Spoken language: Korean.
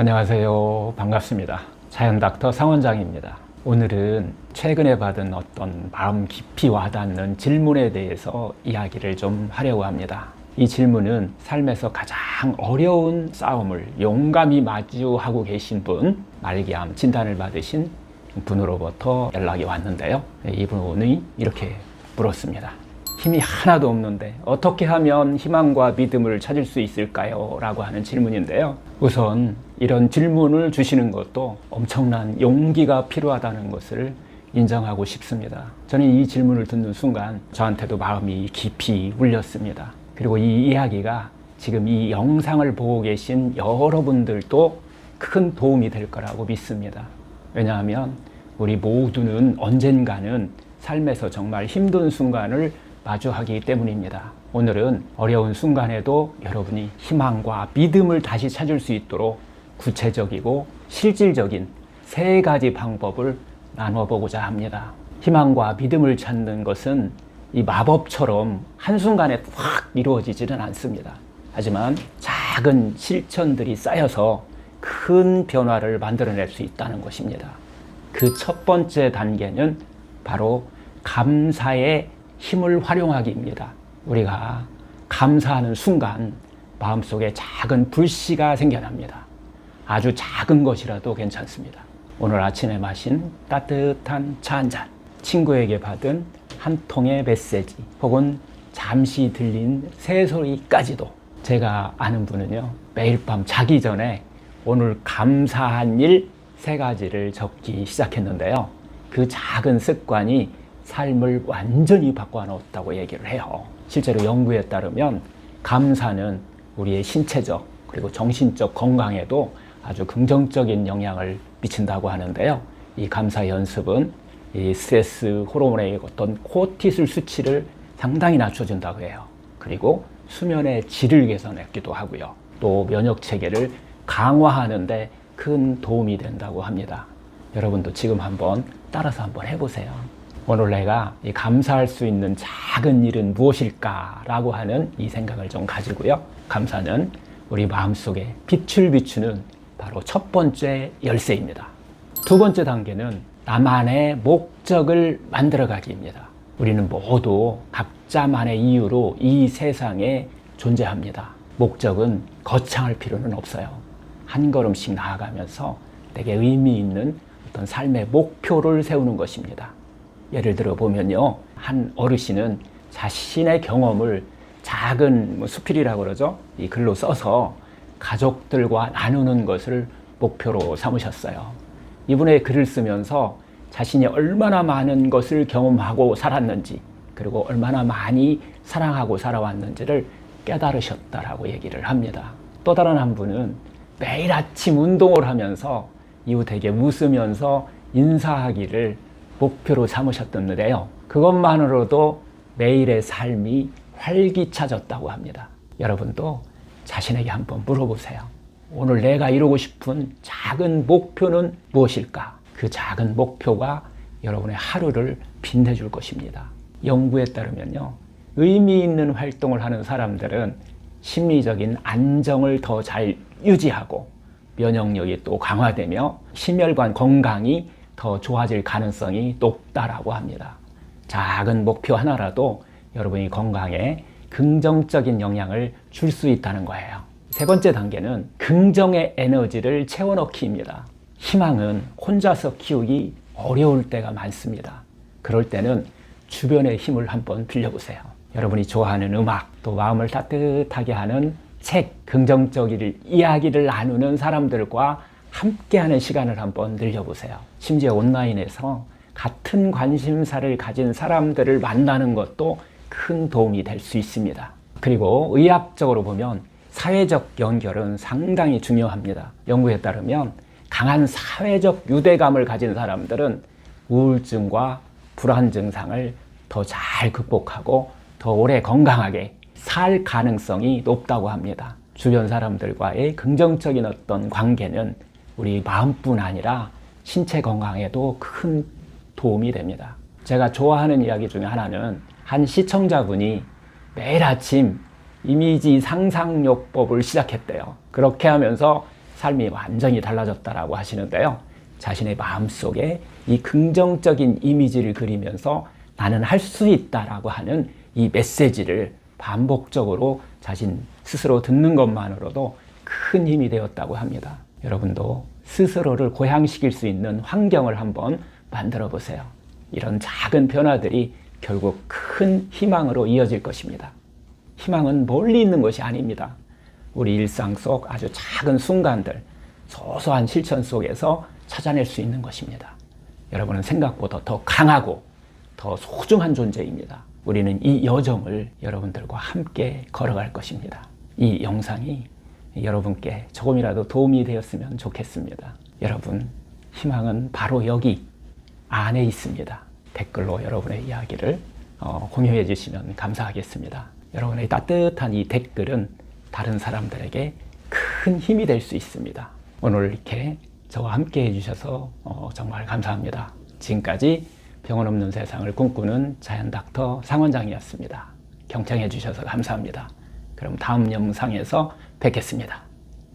안녕하세요. 반갑습니다. 자연닥터 상원장입니다. 오늘은 최근에 받은 어떤 마음 깊이 와닿는 질문에 대해서 이야기를 좀 하려고 합니다. 이 질문은 삶에서 가장 어려운 싸움을 용감히 마주하고 계신 분, 말기암 진단을 받으신 분으로부터 연락이 왔는데요. 이분이 이렇게 물었습니다. 힘이 하나도 없는데 어떻게 하면 희망과 믿음을 찾을 수 있을까요? 라고 하는 질문인데요. 우선 이런 질문을 주시는 것도 엄청난 용기가 필요하다는 것을 인정하고 싶습니다. 저는 이 질문을 듣는 순간 저한테도 마음이 깊이 울렸습니다. 그리고 이 이야기가 지금 이 영상을 보고 계신 여러분들도 큰 도움이 될 거라고 믿습니다. 왜냐하면 우리 모두는 언젠가는 삶에서 정말 힘든 순간을 마주하기 때문입니다. 오늘은 어려운 순간에도 여러분이 희망과 믿음을 다시 찾을 수 있도록 구체적이고 실질적인 세 가지 방법을 나눠보고자 합니다. 희망과 믿음을 찾는 것은 이 마법처럼 한순간에 확 이루어지지는 않습니다. 하지만 작은 실천들이 쌓여서 큰 변화를 만들어낼 수 있다는 것입니다. 그 첫 번째 단계는 바로 감사의 힘을 활용하기입니다. 우리가 감사하는 순간 마음속에 작은 불씨가 생겨납니다. 아주 작은 것이라도 괜찮습니다. 오늘 아침에 마신 따뜻한 차 한 잔, 친구에게 받은 한 통의 메시지, 혹은 잠시 들린 새소리까지도 제가 아는 분은요, 매일 밤 자기 전에 오늘 감사한 일 세 가지를 적기 시작했는데요. 그 작은 습관이 삶을 완전히 바꿔놓았다고 얘기를 해요. 실제로 연구에 따르면 감사는 우리의 신체적 그리고 정신적 건강에도 아주 긍정적인 영향을 미친다고 하는데요. 이 감사 연습은 이 스트레스 호르몬의 어떤 코티솔 수치를 상당히 낮춰준다고 해요. 그리고 수면의 질을 개선했기도 하고요. 또 면역 체계를 강화하는데 큰 도움이 된다고 합니다. 여러분도 지금 한번 따라서 한번 해보세요. 오늘 내가 이 감사할 수 있는 작은 일은 무엇일까라고 하는 이 생각을 좀 가지고요. 감사는 우리 마음속에 빛을 비추는 바로 첫 번째 열쇠입니다. 두 번째 단계는 나만의 목적을 만들어가기입니다. 우리는 모두 각자만의 이유로 이 세상에 존재합니다. 목적은 거창할 필요는 없어요. 한 걸음씩 나아가면서 내게 의미 있는 어떤 삶의 목표를 세우는 것입니다. 예를 들어 보면요. 한 어르신은 자신의 경험을 작은 뭐 수필이라고 그러죠. 이 글로 써서 가족들과 나누는 것을 목표로 삼으셨어요. 이분의 글을 쓰면서 자신이 얼마나 많은 것을 경험하고 살았는지, 그리고 얼마나 많이 사랑하고 살아왔는지를 깨달으셨다라고 얘기를 합니다. 또 다른 한 분은 매일 아침 운동을 하면서 이웃에게 웃으면서 인사하기를 목표로 삼으셨던데요. 그것만으로도 매일의 삶이 활기차졌다고 합니다. 여러분도 자신에게 한번 물어보세요. 오늘 내가 이루고 싶은 작은 목표는 무엇일까? 그 작은 목표가 여러분의 하루를 빛내줄 것입니다. 연구에 따르면요. 의미 있는 활동을 하는 사람들은 심리적인 안정을 더 잘 유지하고 면역력이 또 강화되며 심혈관 건강이 더 좋아질 가능성이 높다라고 합니다. 작은 목표 하나라도 여러분이 건강에 긍정적인 영향을 줄 수 있다는 거예요. 세 번째 단계는 긍정의 에너지를 채워넣기입니다. 희망은 혼자서 키우기 어려울 때가 많습니다. 그럴 때는 주변의 힘을 한번 빌려보세요. 여러분이 좋아하는 음악, 또 마음을 따뜻하게 하는 책, 긍정적인 이야기를 나누는 사람들과 함께하는 시간을 한번 늘려보세요. 심지어 온라인에서 같은 관심사를 가진 사람들을 만나는 것도 큰 도움이 될 수 있습니다. 그리고 의학적으로 보면 사회적 연결은 상당히 중요합니다. 연구에 따르면 강한 사회적 유대감을 가진 사람들은 우울증과 불안 증상을 더 잘 극복하고 더 오래 건강하게 살 가능성이 높다고 합니다. 주변 사람들과의 긍정적인 어떤 관계는 우리 마음뿐 아니라 신체 건강에도 큰 도움이 됩니다. 제가 좋아하는 이야기 중에 하나는 한 시청자분이 매일 아침 이미지 상상요법을 시작했대요. 그렇게 하면서 삶이 완전히 달라졌다라고 하시는데요. 자신의 마음속에 이 긍정적인 이미지를 그리면서 나는 할 수 있다라고 하는 이 메시지를 반복적으로 자신 스스로 듣는 것만으로도 큰 힘이 되었다고 합니다. 여러분도 스스로를 고향시킬 수 있는 환경을 한번 만들어 보세요. 이런 작은 변화들이 결국 큰 희망으로 이어질 것입니다. 희망은 멀리 있는 것이 아닙니다. 우리 일상 속 아주 작은 순간들, 소소한 실천 속에서 찾아낼 수 있는 것입니다. 여러분은 생각보다 더 강하고 더 소중한 존재입니다. 우리는 이 여정을 여러분들과 함께 걸어갈 것입니다. 이 영상이 여러분께 조금이라도 도움이 되었으면 좋겠습니다. 여러분, 희망은 바로 여기 안에 있습니다. 댓글로 여러분의 이야기를 어, 공유해 주시면 감사하겠습니다. 여러분의 따뜻한 이 댓글은 다른 사람들에게 큰 힘이 될 수 있습니다. 오늘 이렇게 저와 함께 해주셔서 어, 정말 감사합니다. 지금까지 병원 없는 세상을 꿈꾸는 자연 닥터 상원장이었습니다. 경청해 주셔서 감사합니다. 그럼 다음 영상에서 뵙겠습니다.